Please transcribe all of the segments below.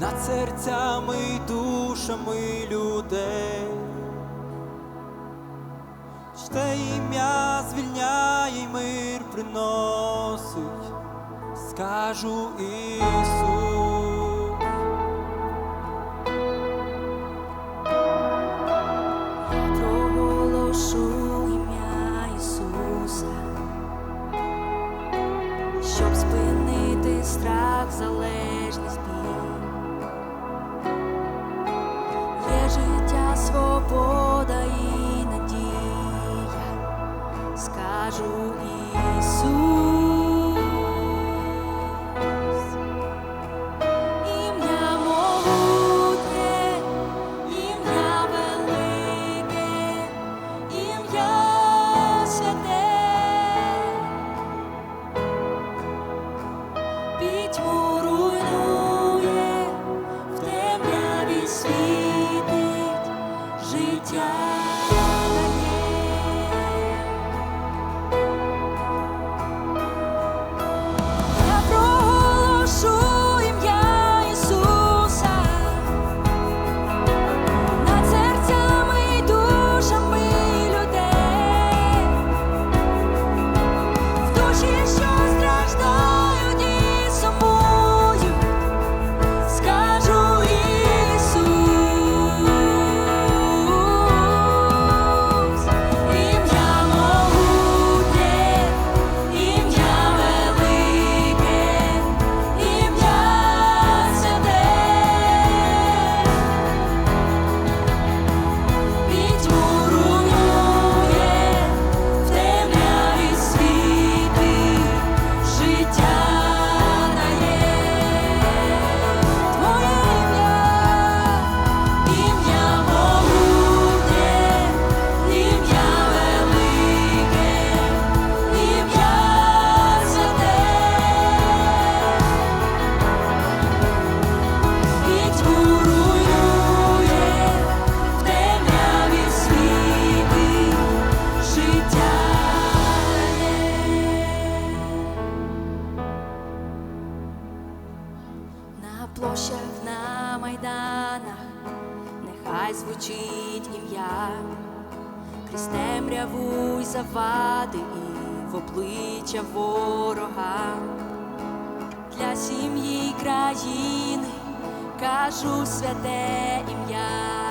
над серцями й душами людей, Чте ім'я звільняє мир приносить, скажу Ісус. Проголошу ім'я Ісуса, щоб спинити страх залежність. Escolho isso. океанах, нехай звучить ім'я, крізь темряву й завади і в обличчя ворога. Для сім'ї країни кажу святе ім'я.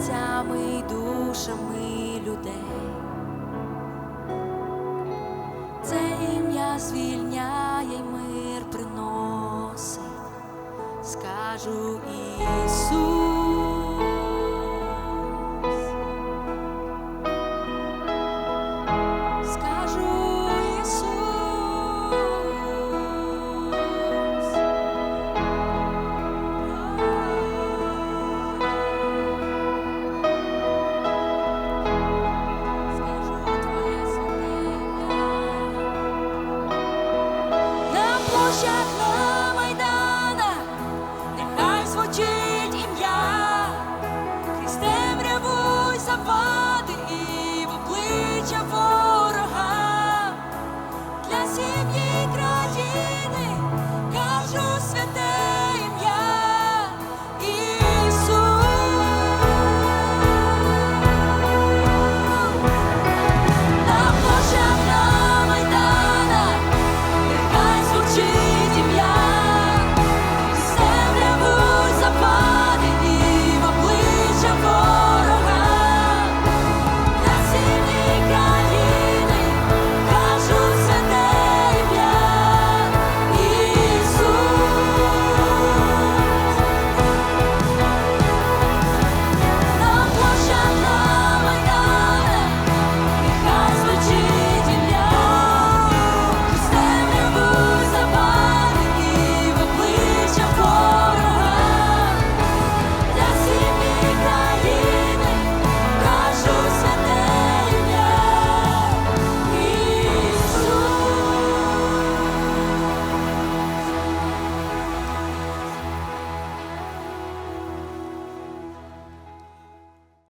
серцями і душами людей, це ім'я звільняє й мир приносить, скажу Ісус.